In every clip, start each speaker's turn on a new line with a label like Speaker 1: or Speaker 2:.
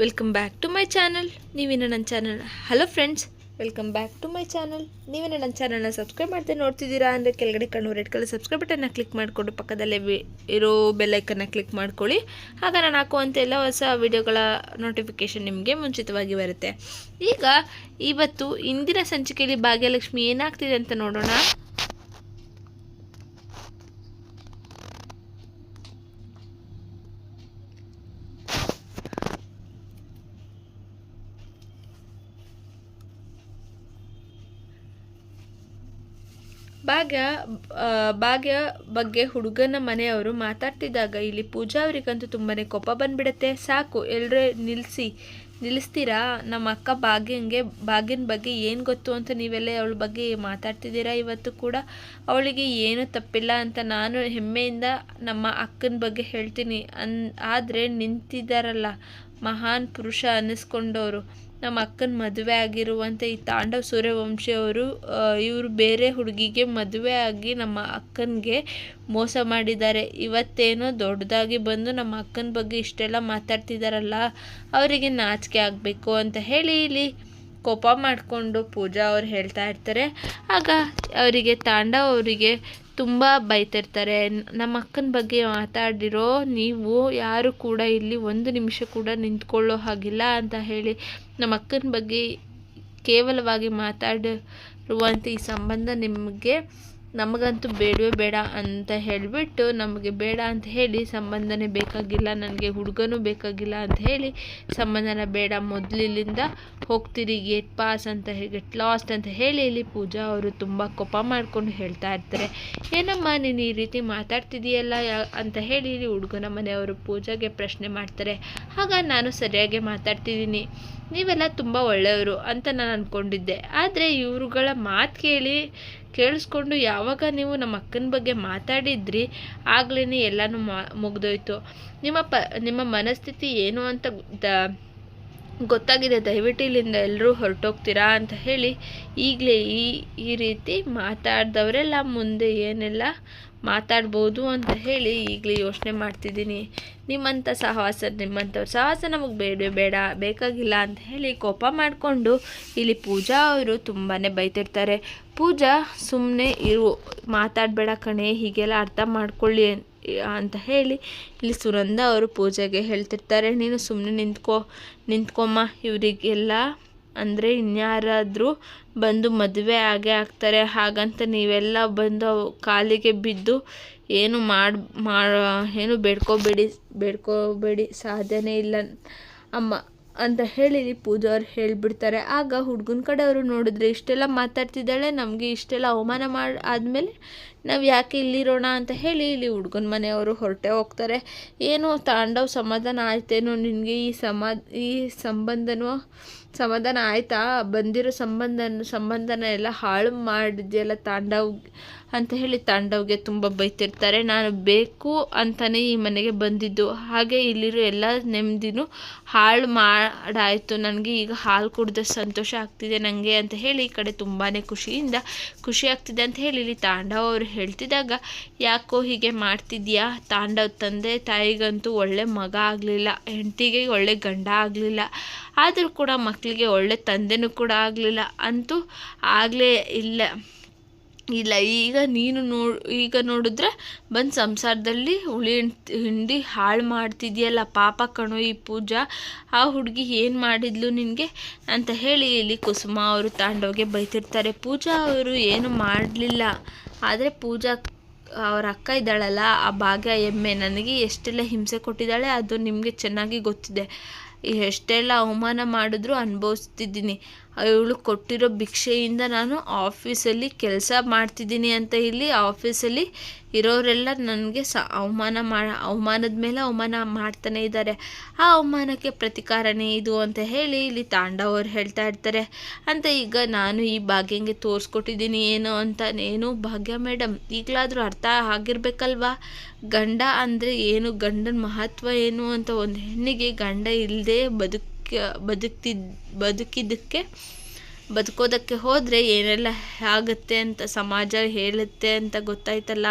Speaker 1: Welcome back to my channel ನೀವಿನ ನನ್ನ channel hello friends welcome back to my channel ನೀವೇನ ನನ್ನ ಚಾನಲ್ನ subscribe ಮಾಡ್ತೀನಿ ನೋಡ್ತಿದ್ದೀರಾ ಅಂದರೆ ಕೆಳಗಡೆ ಕಣ್ಣು ರೆಡ್ ಕಲರ್ ಸಬ್ಸ್ಕ್ರೈಬ್ ಬಟನ್ನ ಕ್ಲಿಕ್ ಮಾಡಿಕೊಂಡು ಪಕ್ಕದಲ್ಲೇ ಇರೋ ಬೆಲ್ಲೈಕನ್ನ ಕ್ಲಿಕ್ ಮಾಡ್ಕೊಳ್ಳಿ. ಆಗ ನಾನು ಹಾಕುವಂಥ ಎಲ್ಲ ಹೊಸ ವಿಡಿಯೋಗಳ ನೋಟಿಫಿಕೇಷನ್ ನಿಮಗೆ ಮುಂಚಿತವಾಗಿ ಬರುತ್ತೆ. ಈಗ ಇವತ್ತು ಇಂದಿನ ಸಂಚಿಕೆಯಲ್ಲಿ ಭಾಗ್ಯಲಕ್ಷ್ಮಿ ಏನಾಗ್ತಿದೆ ಅಂತ ನೋಡೋಣ. ಭಾಗ್ಯ ಭಾಗ್ಯ ಬಗ್ಗೆ ಹುಡುಗನ ಮನೆಯವರು ಮಾತಾಡ್ತಿದ್ದಾಗ ಇಲ್ಲಿ ಪೂಜಾ ಅವರಿಗಂತೂ ತುಂಬಾ ಕೋಪ ಬಂದ್ಬಿಡುತ್ತೆ. ಸಾಕು ಎಲ್ಲರೇ ನಿಲ್ಲಿಸಿ ನಿಲ್ಲಿಸ್ತೀರಾ ನಮ್ಮ ಅಕ್ಕ ಭಾಗ್ಯಂಗೆ, ಭಾಗ್ಯನ ಬಗ್ಗೆ ಏನು ಗೊತ್ತು ಅಂತ ನೀವೆಲ್ಲ ಅವಳ ಬಗ್ಗೆ ಮಾತಾಡ್ತಿದ್ದೀರಾ ಇವತ್ತು ಕೂಡ? ಅವಳಿಗೆ ಏನು ತಪ್ಪಿಲ್ಲ ಅಂತ ನಾನು ಹೆಮ್ಮೆಯಿಂದ ನಮ್ಮ ಅಕ್ಕನ ಬಗ್ಗೆ ಹೇಳ್ತೀನಿ. ಅನ್, ಆದರೆ ನಿಂತಿದ್ದಾರಲ್ಲ ಮಹಾನ್ ಪುರುಷ ಅನ್ನಿಸ್ಕೊಂಡವರು ನಮ್ಮ ಅಕ್ಕನ ಮದುವೆ ಆಗಿರುವಂಥ ಈ ತಾಂಡವ್ ಸೂರ್ಯವಂಶಿ ಅವರು ಇವರು ಬೇರೆ ಹುಡುಗಿಗೆ ಮದುವೆ ಆಗಿ ನಮ್ಮ ಅಕ್ಕನಿಗೆ ಮೋಸ ಮಾಡಿದ್ದಾರೆ. ಇವತ್ತೇನೋ ದೊಡ್ಡದಾಗಿ ಬಂದು ನಮ್ಮ ಅಕ್ಕನ ಬಗ್ಗೆ ಇಷ್ಟೆಲ್ಲ ಮಾತಾಡ್ತಿದ್ದಾರಲ್ಲ ಅವರಿಗೆ ನಾಚಿಕೆ ಆಗಬೇಕು ಅಂತ ಹೇಳಿ ಇಲ್ಲಿ ಕೋಪ ಮಾಡಿಕೊಂಡು ಪೂಜಾ ಅವ್ರು ಹೇಳ್ತಾ ಇರ್ತಾರೆ. ಆಗ ಅವರಿಗೆ, ತಾಂಡವ ಅವರಿಗೆ ತುಂಬ ಬೈತಿರ್ತಾರೆ. ನಮ್ಮ ಅಕ್ಕನ ಬಗ್ಗೆ ಮಾತಾಡಿರೋ ನೀವು ಯಾರು ಕೂಡ ಇಲ್ಲಿ ಒಂದು ನಿಮಿಷ ಕೂಡ ನಿಂತ್ಕೊಳ್ಳೋ ಹಾಗಿಲ್ಲ ಅಂತ ಹೇಳಿ ನಮ್ಮ ಅಕ್ಕನ ಬಗ್ಗೆ ಕೇವಲವಾಗಿ ಮಾತಾಡಿರುವಂಥ ಈ ಸಂಬಂಧ ನಿಮಗೆ ನಮಗಂತೂ ಬೇಡವೇ ಬೇಡ ಅಂತ ಹೇಳಿಬಿಟ್ಟು ನಮಗೆ ಬೇಡ ಅಂತ ಹೇಳಿ ಸಂಬಂಧನೇ ಬೇಕಾಗಿಲ್ಲ, ನನಗೆ ಹುಡುಗನೂ ಬೇಕಾಗಿಲ್ಲ ಅಂತ ಹೇಳಿ ಸಂಬಂಧನ ಬೇಡ ಮೊದಲಿಲ್ಲಿಂದ ಹೋಗ್ತೀರಿ ಗೇಟ್ ಪಾಸ್ ಅಂತ ಗೆಟ್ ಲಾಸ್ಟ್ ಅಂತ ಹೇಳಿ ಇಲ್ಲಿ ಪೂಜಾ ಅವರು ತುಂಬ ಕೋಪ ಮಾಡಿಕೊಂಡು ಹೇಳ್ತಾ ಇರ್ತಾರೆ. ಏನಮ್ಮ, ನೀನು ಈ ರೀತಿ ಮಾತಾಡ್ತಿದೀಯಲ್ಲ ಅಂತ ಹೇಳಿ ಇಲ್ಲಿ ಹುಡುಗನ ಮನೆಯವರು ಪೂಜಾಗೆ ಪ್ರಶ್ನೆ ಮಾಡ್ತಾರೆ. ಆಗ ನಾನು ಸರಿಯಾಗಿ ಮಾತಾಡ್ತಿದ್ದೀನಿ. ನೀವೆಲ್ಲ ತುಂಬ ಒಳ್ಳೆಯವರು ಅಂತ ನಾನು ಅಂದ್ಕೊಂಡಿದ್ದೆ ಆದರೆ ಇವರುಗಳ ಮಾತು ಕೇಳಿ, ಕೇಳಿಸ್ಕೊಂಡು ಯಾವಾಗ ನೀವು ನಮ್ಮ ಅಕ್ಕನ ಬಗ್ಗೆ ಮಾತಾಡಿದ್ರಿ ಆಗ್ಲೇ ಎಲ್ಲನೂ ಮಾ, ಮುಗ್ದೋಯ್ತು. ನಿಮ್ಮ ಪ, ನಿಮ್ಮ ಮನಸ್ಥಿತಿ ಏನು ಅಂತ ದ- ಗೊತ್ತಾಗಿದೆ. ದಯವಿಟ್ಟು ಇಲ್ಲಿಂದ ಎಲ್ಲರೂ ಹೊರಟೋಗ್ತೀರಾ ಅಂತ ಹೇಳಿ ಈಗಲೇ ಈ ಈ ರೀತಿ ಮಾತಾಡ್ದವರೆಲ್ಲ ಮುಂದೆ ಏನೆಲ್ಲ ಮಾತಾಡ್ಬೋದು ಅಂತ ಹೇಳಿ ಈಗಲೇ ಯೋಚನೆ ಮಾಡ್ತಿದ್ದೀನಿ. ನಿಮ್ಮಂಥ ಸಹವಾಸ ನಿಮ್ಮಂಥವ್ರ ಸಹವಾಸ ನಮಗೆ ಬೇಡ ಬೇಡ, ಬೇಕಾಗಿಲ್ಲ ಅಂತ ಹೇಳಿ ಕೋಪ ಮಾಡಿಕೊಂಡು ಇಲ್ಲಿ ಪೂಜಾ ಅವರು ತುಂಬಾ ಬೈತಿರ್ತಾರೆ. ಪೂಜಾ ಸುಮ್ಮನೆ ಇರು, ಮಾತಾಡಬೇಡ ಕಣೆ, ಹೀಗೆಲ್ಲ ಅರ್ಥ ಮಾಡ್ಕೊಳ್ಳಿ ಅಂತ ಹೇಳಿ ಇಲ್ಲಿ ಸುನಂದ ಅವರು ಪೂಜೆಗೆ ಹೇಳ್ತಿರ್ತಾರೆ. ನೀನು ಸುಮ್ಮನೆ ನಿಂತ್ಕೊ, ನಿಂತ್ಕೊಮ್ಮ, ಇವರಿಗೆಲ್ಲ ಅಂದರೆ ಇನ್ಯಾರಾದರೂ ಬಂದು ಮದುವೆ ಆಗೇ ಆಗ್ತಾರೆ. ಹಾಗಂತ ನೀವೆಲ್ಲ ಬಂದು ಕಾಲಿಗೆ ಬಿದ್ದು ಏನು ಮಾಡಿ, ಮಾಡ, ಏನು ಬೇಡ್ಕೋಬೇಡಿ ಬೇಡ್ಕೋಬೇಡಿ, ಸಾಧ್ಯನೇ ಇಲ್ಲ ಅಮ್ಮ ಅಂತ ಹೇಳಿ ಪೂಜಾ ಅವ್ರು ಹೇಳಿಬಿಡ್ತಾರೆ. ಆಗ ಹುಡುಗನ ಕಡೆಯವರು ನೋಡಿದ್ರೆ ಇಷ್ಟೆಲ್ಲ ಮಾತಾಡ್ತಿದ್ದಾಳೆ. ನಮಗೆ ಇಷ್ಟೆಲ್ಲ ಅವಮಾನ ಮಾಡಿ, ಆದಮೇಲೆ ನಾವು ಯಾಕೆ ಇಲ್ಲಿರೋಣ ಅಂತ ಹೇಳಿ ಇಲ್ಲಿ ಹುಡುಗನ ಮನೆಯವರು ಹೊರಟೆ ಹೋಗ್ತಾರೆ. ಏನೋ ತಾಂಡವ್ ಸಮಾಧಾನ ಆಯ್ತೇನೋ ನಿನಗೆ ಈ ಸಮಾ ಈ ಸಂಬಂಧನೂ? ಸಮಾಧಾನ ಆಯ್ತಾ? ಬಂದಿರೋ ಸಂಬಂಧ ಸಂಬಂಧನ ಎಲ್ಲ ಹಾಳು ಮಾಡಿದೆಯಲ್ಲ ತಾಂಡವ್ ಅಂತ ಹೇಳಿ ತಾಂಡವ್ಗೆ ತುಂಬ ಬೈತಿರ್ತಾರೆ. ನಾನು ಬೇಕು ಅಂತಲೇ ಈ ಮನೆಗೆ ಬಂದಿದ್ದು. ಹಾಗೆ ಇಲ್ಲಿರೋ ಎಲ್ಲ ನೆಮ್ಮದಿನೂ ಹಾಳು ಮಾಡಾಯಿತು. ನನಗೆ ಈಗ ಹಾಲು ಕುಡಿದ ಸಂತೋಷ ಆಗ್ತಿದೆ ನನಗೆ ಅಂತ ಹೇಳಿ ಈ ಕಡೆ ತುಂಬಾ ಖುಷಿಯಿಂದ ಖುಷಿ ಆಗ್ತಿದೆ ಅಂತ ಹೇಳಿ ಇಲ್ಲಿ ತಾಂಡವ್ ಅವರು ಹೇಳ್ತಿದ್ದಾಗ, ಯಾಕೋ ಹೀಗೆ ಮಾಡ್ತಿದ್ಯಾ? ತಾಂಡವ್ ತಂದೆ ತಾಯಿಗಂತೂ ಒಳ್ಳೆ ಮಗ ಆಗಲಿಲ್ಲ. ಹೆಂಡತಿಗೆ ಒಳ್ಳೆ ಗಂಡ ಆಗಲಿಲ್ಲ. ಆದರೂ ಕೂಡ ಮಕ್ಕಳಿಗೆ ಒಳ್ಳೆ ತಂದೆನೂ ಕೂಡ ಆಗಲಿಲ್ಲ ಅಂತೂ ಆಗಲೇ ಇಲ್ಲ. ಇಲ್ಲ, ಈಗ ನೀನು ನೋ, ಈಗ ನೋಡಿದ್ರೆ ಬಂದು ಸಂಸಾರದಲ್ಲಿ ಹುಳಿ ಹಿಂಡ್- ಹಾಳು ಮಾಡ್ತಿದ್ಯಲ್ಲ, ಪಾಪ ಕಣೋ ಈ ಪೂಜಾ. ಆ ಹುಡುಗಿ ಏನು ಮಾಡಿದ್ಲು ನಿನಗೆ? ಅಂತ ಹೇಳಿ ಇಲ್ಲಿ ಕುಸುಮ ಅವರು ತಾಂಡೋಗೆ ಬೈತಿರ್ತಾರೆ. ಪೂಜಾ ಅವರು ಏನು ಮಾಡಲಿಲ್ಲ. ಆದರೆ ಪೂಜಾ ಅವ್ರ ಅಕ್ಕ ಇದ್ದಾಳಲ್ಲ, ಆ ಭಾಗ್ಯ ಎಮ್ಮೆ. ನನಗೆ ಎಷ್ಟೆಲ್ಲ ಹಿಂಸೆ ಕೊಟ್ಟಿದ್ದಾಳೆ, ಅದು ನಿಮಗೆ ಚೆನ್ನಾಗಿ ಗೊತ್ತಿದೆ. ಎಷ್ಟೆಲ್ಲ ಅವಮಾನ ಮಾಡಿದ್ರು ಅನುಭವಿಸ್ತಿದ್ದೀನಿ. ಇವಳು ಕೊಟ್ಟಿರೋ ಭಿಕ್ಷೆಯಿಂದ ನಾನು ಆಫೀಸಲ್ಲಿ ಕೆಲಸ ಮಾಡ್ತಿದ್ದೀನಿ ಅಂತ ಇಲ್ಲಿ ಆಫೀಸಲ್ಲಿ ಇರೋರೆಲ್ಲ ನನಗೆ ಸ ಅವಮಾನ ಮಾ, ಅವಮಾನದ ಮೇಲೆ ಅವಮಾನ ಮಾಡ್ತಾನೆ ಇದ್ದಾರೆ. ಆ ಅವಮಾನಕ್ಕೆ ಪ್ರತಿಕಾರನೇ ಇದು ಅಂತ ಹೇಳಿ ಇಲ್ಲಿ ತಾಂಡವರು ಹೇಳ್ತಾ ಇರ್ತಾರೆ. ಅಂತ ಈಗ ನಾನು ಈ ಭಾಗ್ಯಂಗೆ ತೋರಿಸ್ಕೊಟ್ಟಿದ್ದೀನಿ ಏನು ಅಂತ. ಏನು ಭಾಗ್ಯ ಮೇಡಮ್, ಈಗಲಾದರೂ ಅರ್ಥ ಆಗಿರ್ಬೇಕಲ್ವಾ? ಗಂಡ ಅಂದರೆ ಏನು? ಗಂಡನ ಮಹತ್ವ ಏನು? ಅಂತ ಒಂದು ಹೆಣ್ಣಿಗೆ ಗಂಡ ಇಲ್ಲದೆ ಬದುಕ ಬದುಕ್ತಿದ್, ಬದುಕಿದ್ದಕ್ಕೆ, ಬದುಕೋದಕ್ಕೆ ಹೋದರೆ ಏನೆಲ್ಲ ಆಗುತ್ತೆ ಅಂತ ಸಮಾಜ ಹೇಳುತ್ತೆ ಅಂತ ಗೊತ್ತಾಯ್ತಲ್ಲ.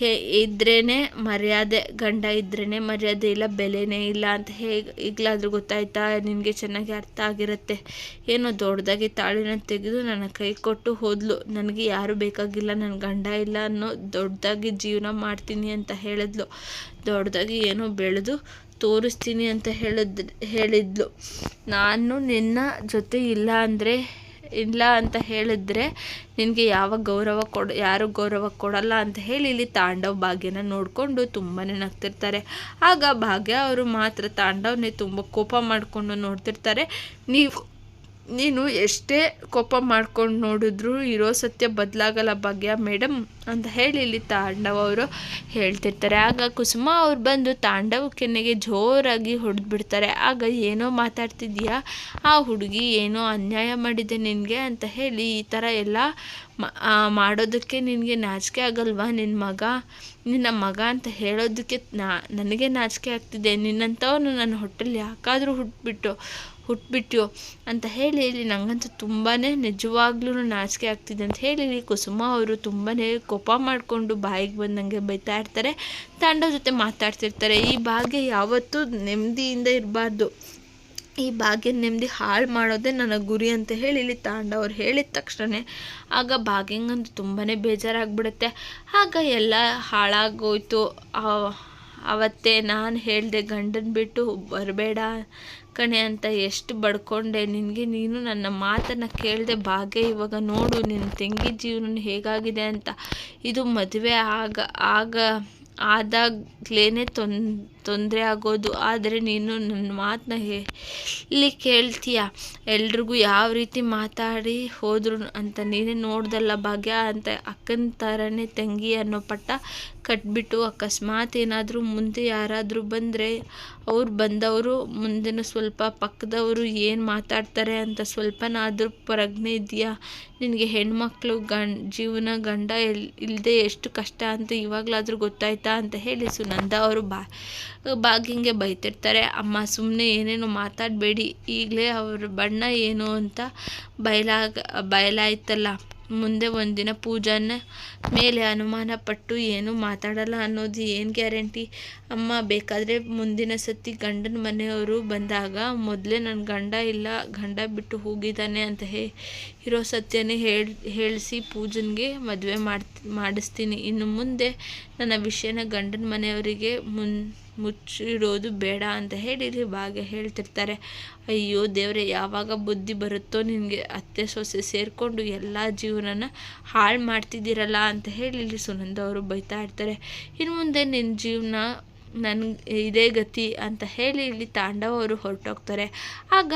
Speaker 1: ಹೇ ಇದ್ರೇ ಮರ್ಯಾದೆ, ಗಂಡ ಇದ್ರೇ ಮರ್ಯಾದೆ ಇಲ್ಲ, ಬೆಲೆನೇ ಇಲ್ಲ ಅಂತ ಹೇಗೆ, ಈಗಲಾದರೂ ಗೊತ್ತಾಯ್ತಾ? ನಿನಗೆ ಚೆನ್ನಾಗಿ ಅರ್ಥ ಆಗಿರುತ್ತೆ. ಏನೋ ದೊಡ್ಡದಾಗಿ ತಾಳಿನ ತೆಗೆದು ನನ್ನ ಕೈ ಕೊಟ್ಟು ಹೋದ್ಲು. ನನಗೆ ಯಾರು ಬೇಕಾಗಿಲ್ಲ ನನ್ನ ಗಂಡ ಇಲ್ಲ ಅನ್ನೋ ದೊಡ್ಡದಾಗಿ ಜೀವನ ಮಾಡ್ತೀನಿ ಅಂತ ಹೇಳಿದ್ಲು. ದೊಡ್ಡದಾಗಿ ಏನೋ ಬೆಳೆದು ತೋರಿಸ್ತೀನಿ ಅಂತ ಹೇಳಿದ್, ಹೇಳಿದ್ಲು. ನಾನು ನಿನ್ನ ಜೊತೆ ಇಲ್ಲ ಅಂದರೆ, ಇಲ್ಲ ಅಂತ ಹೇಳಿದ್ರೆ ನಿನಗೆ ಯಾವ ಗೌರವ ಕೊಡ, ಯಾರು ಗೌರವ ಕೊಡಲ್ಲ ಅಂತ ಹೇಳಿ ಇಲ್ಲಿ ತಾಂಡವ್ ಭಾಗ್ಯನ ನೋಡಿಕೊಂಡು ತುಂಬಾ ನಗ್ತಿರ್ತಾರೆ ಆಗ ಭಾಗ್ಯ ಅವರು ಮಾತ್ರ ತಾಂಡವ್ನೇ ತುಂಬ ಕೋಪ ಮಾಡಿಕೊಂಡು ನೋಡ್ತಿರ್ತಾರೆ. ನೀವು, ನೀನು ಎಷ್ಟೇ ಕೋಪ ಮಾಡ್ಕೊಂಡು ನೋಡಿದ್ರು ಇರೋ ಸತ್ಯ ಬದಲಾಗಲ್ಲ ಭಾಗ್ಯ. ಮೇಡಮ್ ಅಂತ ಹೇಳಿ ಇಲ್ಲಿ ತಾಂಡವ ಅವರು ಹೇಳ್ತಿರ್ತಾರೆ. ಆಗ ಕುಸುಮ ಅವ್ರು ಬಂದು ತಾಂಡವ ಕೆನೆಗೆ ಜೋರಾಗಿ ಹೊಡೆದ್ಬಿಡ್ತಾರೆ. ಆಗ ಏನೋ ಮಾತಾಡ್ತಿದ್ಯಾ ಆ ಹುಡುಗಿ ಏನೋ ಅನ್ಯಾಯ ಮಾಡಿದೆ ನಿನಗೆ ಅಂತ ಹೇಳಿ ಈ ಥರ ಎಲ್ಲ ಮಾಡೋದಕ್ಕೆ ನಿನಗೆ ನಾಚಿಕೆ ಆಗಲ್ವಾ ನಿನ್ನ ಮಗ? ನಿನ್ನ ಮಗ ಅಂತ ಹೇಳೋದಕ್ಕೆ ನಾ, ನನಗೆ ನಾಚಿಕೆ ಆಗ್ತಿದೆ. ನಿನ್ನಂಥವನು ನನ್ನ ಹೊಟ್ಟೆಲಿ ಯಾಕಾದರೂ ಹುಟ್ಬಿಟ್ಟು ಹುಟ್ಬಿಟ್ಟು ಅಂತ ಹೇಳಿ ಇಲ್ಲಿ ನನಗಂತೂ ತುಂಬಾ ನಿಜವಾಗ್ಲೂ ನಾಚಿಕೆ ಆಗ್ತಿದೆ ಅಂತ ಹೇಳಿ ಕುಸುಮ ಅವರು ತುಂಬಾ ಕೋಪ ಮಾಡಿಕೊಂಡು ಬಾಯಿಗೆ ಬಂದಂಗೆ ಬೈತಾ ಇರ್ತಾರೆ. ತಾಂಡವ ಜೊತೆ ಮಾತಾಡ್ತಿರ್ತಾರೆ. ಈ ಭಾಗ್ಯ ಯಾವತ್ತೂ ನೆಮ್ಮದಿಯಿಂದ ಇರಬಾರ್ದು. ಈ ಭಾಗ್ಯ ನೆಮ್ಮದಿ ಹಾಳು ಮಾಡೋದೇ ನನ್ನ ಗುರಿ ಅಂತ ಹೇಳಿ ಇಲ್ಲಿ ತಾಂಡವ್ರು ಹೇಳಿದ ತಕ್ಷಣ ಆಗ ಭಾಗ್ಯಂಗಂತೂ ತುಂಬಾ ಬೇಜಾರಾಗ್ಬಿಡುತ್ತೆ. ಆಗ ಎಲ್ಲ ಹಾಳಾಗೋಯ್ತು. ಅವತ್ತೇ ನಾನು ಹೇಳಿದೆ, ಗಂಡನ ಬಿಟ್ಟು ಬರಬೇಡ ಕಣೆ ಅಂತ ಎಷ್ಟು ಬಡ್ಕೊಂಡೆ. ನಿನಗೆ ನೀನು ನನ್ನ ಮಾತನ್ನು ಕೇಳಿದೆ ಭಾಗ್ಯ ಇವಾಗ ನೋಡು ನಿನ್ನ ತಂಗಿ ಜೀವನ ಹೇಗಾಗಿದೆ ಅಂತ. ಇದು ಮದುವೆ ಆಗ ಆಗ ಆದಾಗಲೇ ತೊನ್ ತೊಂದರೆ ಆಗೋದು, ಆದರೆ ನೀನು ನನ್ನ ಮಾತನ್ನ ಇಲ್ಲಿ ಕೇಳ್ತೀಯ? ಎಲ್ರಿಗೂ ಯಾವ ರೀತಿ ಮಾತಾಡಿ ಹೋದ್ರು ಅಂತ ನೀನೇ ನೋಡ್ದಲ್ಲ ಭಾಗ್ಯ? ಅಂತ ಅಕ್ಕನ ಥರನೇ ತಂಗಿ ಅನ್ನೋ ಪಟ್ಟ ಕಟ್ಬಿಟ್ಟು ಅಕಸ್ಮಾತ್ ಏನಾದರೂ ಮುಂದೆ ಯಾರಾದರೂ ಬಂದರೆ ಅವ್ರು ಬಂದವರು, ಮುಂದಿನ ಸ್ವಲ್ಪ ಪಕ್ಕದವರು ಏನು ಮಾತಾಡ್ತಾರೆ ಅಂತ ಸ್ವಲ್ಪನಾದರೂ ಪ್ರಜ್ಞೆ ಇದೆಯಾ? ನಿನಗೆ ಹೆಣ್ಮಕ್ಳು ಗಂ ಜೀವನ ಗಂಡ ಇಲ್ಲದೆ ಎಷ್ಟು ಕಷ್ಟ ಅಂತ ಇವಾಗಲಾದರೂ ಗೊತ್ತಾಯ್ತಾ ಅಂತ ಹೇಳಿ ಸುನಂದ ಅವರು ಬಾ ಭಾಗ್ಯಂಗೆ ಬೈತಿರ್ತಾರೆ. ಅಮ್ಮ ಸುಮ್ಮನೆ ಏನೇನೋ ಮಾತಾಡಬೇಡಿ, ಈಗಲೇ ಅವ್ರ ಬಣ್ಣ ಏನು ಅಂತ ಬಯಲಾಗ ಬಯಲಾಯ್ತಲ್ಲ ಮುಂದೆ ಒಂದಿನ ಪೂಜಾನ ಮೇಲೆ ಅನುಮಾನ ಪಟ್ಟು ಏನು ಮಾತಾಡಲ್ಲ ಅನ್ನೋದು ಏನು ಗ್ಯಾರಂಟಿ? ಅಮ್ಮ, ಬೇಕಾದರೆ ಮುಂದಿನ ಸತಿ ಗಂಡನ ಮನೆಯವರು ಬಂದಾಗ ಮೊದಲೇ ನನ್ನ ಗಂಡ ಇಲ್ಲ, ಗಂಡ ಬಿಟ್ಟು ಹೋಗಿದ್ದಾನೆ ಅಂತ ಹೇ, ಇರೋ ಸತ್ಯನೇ ಹೇಳಿ, ಹೇಳಿಸಿ ಪೂಜನ್ಗೆ ಮದುವೆ ಮಾಡ್ತಿ, ಮಾಡಿಸ್ತೀನಿ. ಇನ್ನು ಮುಂದೆ ನನ್ನ ವಿಷಯನ ಗಂಡನ ಮನೆಯವರಿಗೆ ಮುನ್ ಮುಚ್ಚಿರೋದು ಬೇಡ ಅಂತ ಹೇಳಿ ಇಲ್ಲಿ ಭಾಗ್ಯ ಹೇಳ್ತಿರ್ತಾರೆ. ಅಯ್ಯೋ ದೇವರೇ, ಯಾವಾಗ ಬುದ್ಧಿ ಬರುತ್ತೋ ನಿನಗೆ ಅತ್ತೆ ಸೊಸೆ ಸೇರಿಕೊಂಡು ಎಲ್ಲ ಜೀವನನ ಹಾಳು ಮಾಡ್ತಿದ್ದೀರಲ್ಲ ಅಂತ ಹೇಳಿ ಇಲ್ಲಿ ಸುನಂದ ಅವರು ಬೈತಾ ಇರ್ತಾರೆ. ಇನ್ನು ಮುಂದೆ ನಿನ್ನ ಜೀವನ ನನಗೆ ಇದೇ ಗತಿ ಅಂತ ಹೇಳಿ ಇಲ್ಲಿ ತಾಂಡವ ಅವರು ಹೊರಟೋಗ್ತಾರೆ. ಆಗ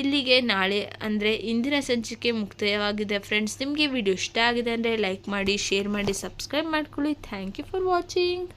Speaker 1: ಇಲ್ಲಿಗೆ ನಾಳೆ ಅಂದರೆ ಇಂದಿನ ಸಂಚಿಕೆ ಮುಕ್ತಾಯವಾಗಿದೆ ಫ್ರೆಂಡ್ಸ್. ನಿಮಗೆ ವಿಡಿಯೋ ಇಷ್ಟ ಆಗಿದೆ ಅಂದರೆ ಲೈಕ್ ಮಾಡಿ, ಶೇರ್ ಮಾಡಿ, ಸಬ್ಸ್ಕ್ರೈಬ್ ಮಾಡ್ಕೊಳ್ಳಿ. Thank you for watching.